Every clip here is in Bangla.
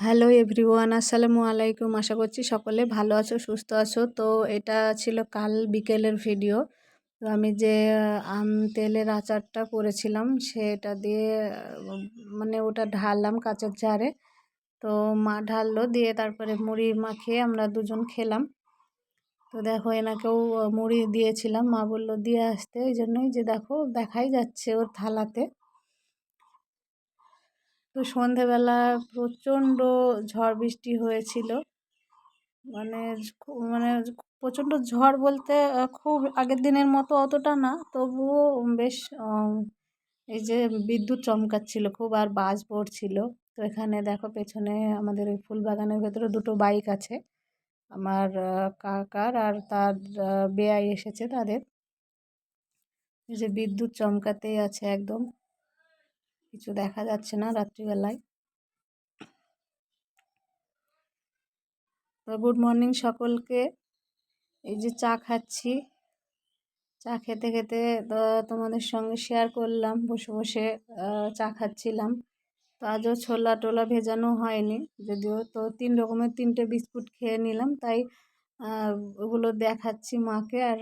হ্যালো এভরিওয়ান, আসসালামু আলাইকুম। আশা করছি সকলে ভালো আছো, সুস্থ আছো। তো এটা ছিল কাল বিকেলের ভিডিও। তো আমি যে, আম, তেলের আচারটা করেছিলাম, সেটা দিয়ে মানে ওটা ঢাললাম কাঁচের জারে তো মা ঢাললো, দিয়ে তারপরে মুড়ি মাখিয়ে আমরা দুজন খেলাম। তো দেখো, এনাকেও মুড়ি দিয়েছিলাম। মা বলল, দিয়ে আসতে। ওই জন্যই যে, দেখো, দেখাই যাচ্ছে ওর থালাতে। তো সন্ধেবেলা প্রচণ্ড ঝড় বৃষ্টি হয়েছিল। মানে মানে প্রচণ্ড ঝড় বলতে খুব আগের দিনের মতো অতটা না, তবুও বেশ এই যে বিদ্যুৎ চমকাচ্ছিল, খুব আর বাজ পড়ছিল তো এখানে দেখো পেছনে আমাদের ওই ফুল বাগানের ভেতরে দুটো বাইক আছে। আমার কাকার আর তার বেয়াই এসেছে তাদের। এই যে বিদ্যুৎ চমকাতেই আছে একদম। কিছু দেখা যাচ্ছে না রাত্রিবেলায়। তো গুড মর্নিং সকলকে। এই যে চা খাচ্ছি। চা খেতে খেতে তোমাদের সঙ্গে শেয়ার করলাম, বসে বসে চা খাচ্ছিলাম। তো আজও ছোলা টোলা ভেজানো হয়নি, যদিও তো তিন রকমের তিনটে বিস্কুট খেয়ে নিলাম, তাই ওগুলো দেখাচ্ছি মাকে আর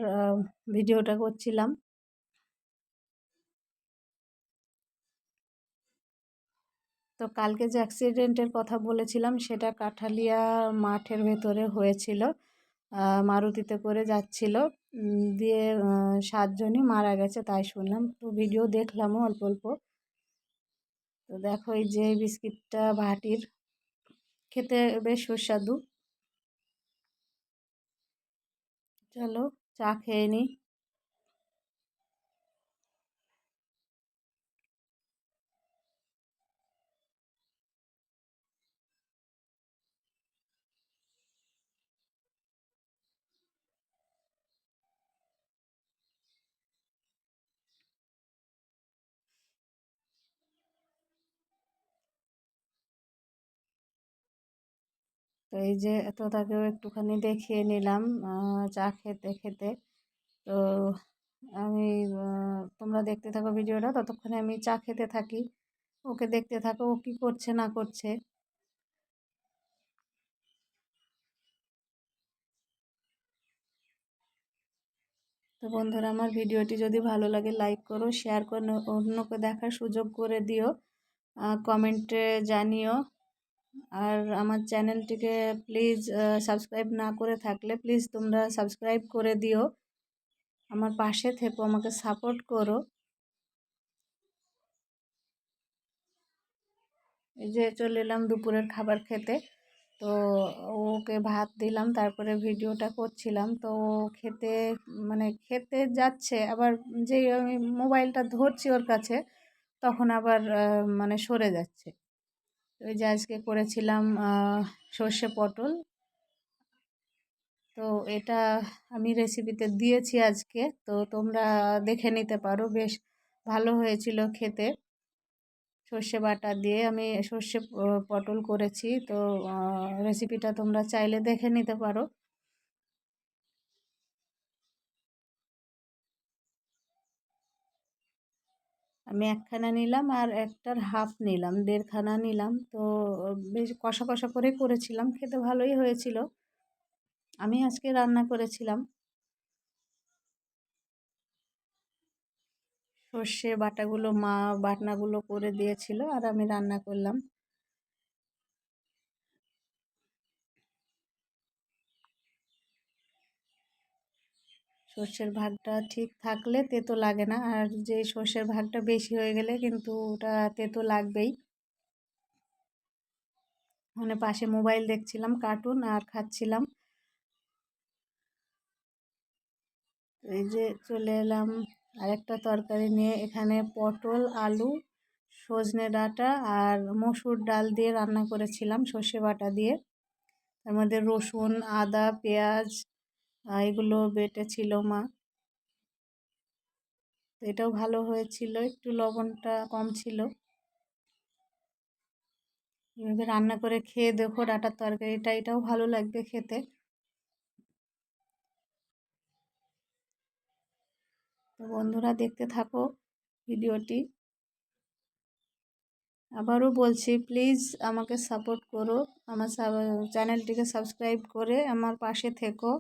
ভিডিওটা করছিলাম। তো কালকে যে অ্যাক্সিডেন্টের কথা বলেছিলাম, সেটা কাঠালিয়া মাঠের ভেতরে হয়েছিল। মারুতিতে করে যাচ্ছিল। দিয়ে সাতজনই মারা গেছে তাই শুনলাম। তো ভিডিও দেখলামও অল্প অল্প। তো দেখো এই যে বিস্কিটটা, ভাটির। খেতে বেশ সুস্বাদু। চলো, চা খেয়ে নিই তো এই যে তোতাকেও একটুখানি দেখিয়ে নিলাম চা খেতে খেতে। তো আমি তোমরা দেখতে থাকো ভিডিওটা, ততক্ষণে আমি চা খেতে থাকি। ওকে দেখতে থাকো, ও কী করছে না করছে। তো বন্ধুরা, আমার ভিডিওটি যদি ভালো লাগে, লাইক করো, শেয়ার করো, অন্যকে দেখার সুযোগ করে দিও। কমেন্টে জানিও। আর আমার চ্যানেলটিকে প্লিজ সাবস্ক্রাইব না করে থাকলে প্লিজ তোমরা সাবস্ক্রাইব করে দিও। আমার পাশে থেকো, আমাকে সাপোর্ট করো। এই যে চলে এলাম দুপুরের খাবার খেতে। তো ওকে ভাত দিলাম, তারপরে ভিডিওটা করছিলাম। তো খেতে মানে খেতে যাচ্ছে, আবার যেই আমি মোবাইলটা ধরছি ওর কাছে, তখন আবার মানে সরে যাচ্ছে। ওই যে আজকে করেছিলাম সর্ষে পটল। তো এটা আমি রেসিপিতে দিয়েছি আজকে, তো তোমরা দেখে নিতে পারো, বেশ ভালো হয়েছিল খেতে। সর্ষে বাটা দিয়ে আমি সর্ষে পটল করেছি, তো রেসিপিটা তোমরা চাইলে দেখে নিতে পারো। আমি একখানা নিলাম আর একটার হাফ নিলাম, দেড়খানা নিলাম। তো বেশ কষা কষা করে করেছিলাম, খেতে ভালোই হয়েছিল। আমি আজকে রান্না করেছিলাম। সর্ষে বাটাগুলো মা বাটনাগুলো করে দিয়েছিল আর আমি রান্না করলাম। সর্ষের ভাগটা ঠিক থাকলে তেতো লাগে না। আর যে সর্ষের ভাগটা বেশি হয়ে গেলে কিন্তু ওটা তেতো লাগবেই। মানে পাশে মোবাইল দেখছিলাম, কার্টুন আর খাচ্ছিলাম। এই যে চলে এলাম আরেকটা তরকারি নিয়ে। এখানে পটল, আলু, সজনে ডাঁটা আর মসুর ডাল দিয়ে রান্না করেছিলাম সর্ষে বাটা দিয়ে। তার মধ্যে রসুন, আদা, পেঁয়াজ এগুলো বেটেছিল মা। এটাও ভালো হয়েছিল, একটু লবণটা কম ছিল। এভাবে রান্না করে খেয়ে দেখো, ডাটার তরকারিটা, এটাও ভালো লাগবে খেতে। তো বন্ধুরা, দেখতে থাকো ভিডিওটি। আবারও বলছি প্লিজ আমাকে সাপোর্ট করো। আমার চ্যানেলটিকে সাবস্ক্রাইব করে আমার পাশে থেকো।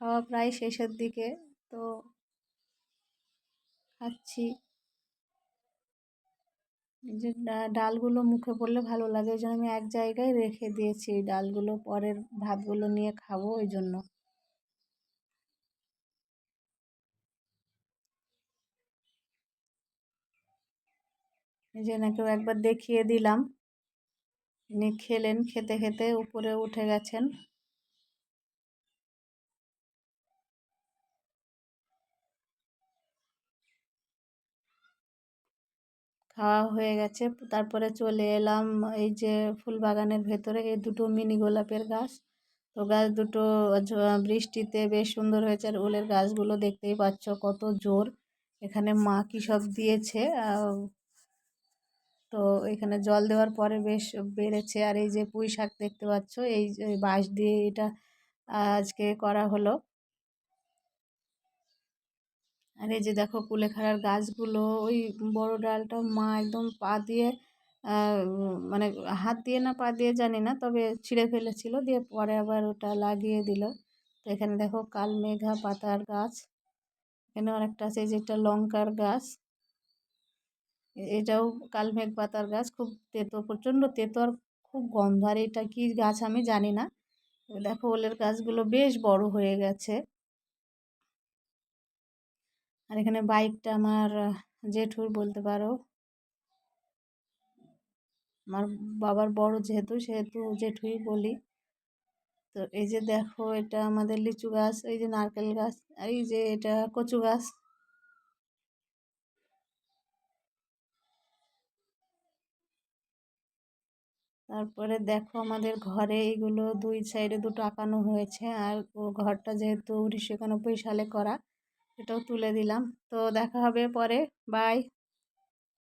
খাওয়া প্রায় শেষের দিকে, তো খাচ্ছি। যে ডালগুলো মুখে পড়লে ভালো লাগে ওই জন্য আমি এক জায়গায় রেখে দিয়েছি। ডালগুলো পরের ভাতগুলো নিয়ে খাব ওই জন্য যে নাকেও একবার দেখিয়ে দিলাম। উনি খেলেন, খেতে খেতে উপরে উঠে গেছেন। খাওয়া হয়ে গেছে। তারপরে চলে এলাম এই যে ফুল বাগানের ভেতরে, এই দুটো মিনি গোলাপের গাছ। তো গাছ দুটো বৃষ্টিতে বেশ সুন্দর হয়েছে। আর ওলের গাছগুলো দেখতেই পাচ্ছ কত জোর। এখানে মা কী সব দিয়েছে তো এখানে জল দেওয়ার পরে বেশ বেড়েছে। আর এই যে পুঁই শাক দেখতে পাচ্ছ, এই বাঁশ দিয়ে এটা আজকে করা হলো। আর এই যে দেখো কুলেখাড়ার গাছগুলো, ওই বড় ডালটা মা একদম পা দিয়ে মানে হাত দিয়ে না পা দিয়ে জানি না, তবে ছিঁড়ে ফেলেছিল, দিয়ে পরে আবার ওটা লাগিয়ে দিল। তো এখানে দেখো কালমেঘা পাতার গাছ, এখানে অনেকটা আছে যে একটা লঙ্কার গাছ। এটাও কালমেঘ পাতার গাছ, খুব তেতো, প্রচণ্ড তেতো আর খুব গন্ধ। আর এটা কী গাছ আমি জানি না। দেখো ওলের গাছগুলো বেশ বড় হয়ে গেছে। আর এখানে বাইকটা আমার জেঠুর বলতে পারো। আমার বাবার বড় যেহেতু, সেহেতু জেঠুই বলি। তো এই যে দেখো, এটা আমাদের লিচু গাছ, এই যে নারকেল গাছ, এই যে এটা কচু গাছ। তারপরে দেখো আমাদের ঘরে এগুলো দুই সাইডে দুটো আঁকানো হয়েছে, আর ঘরটা যেহেতু উনিশশো একানব্বই সালে করা এটাও তুলে দিলাম। তো দেখা হবে পরে। বাই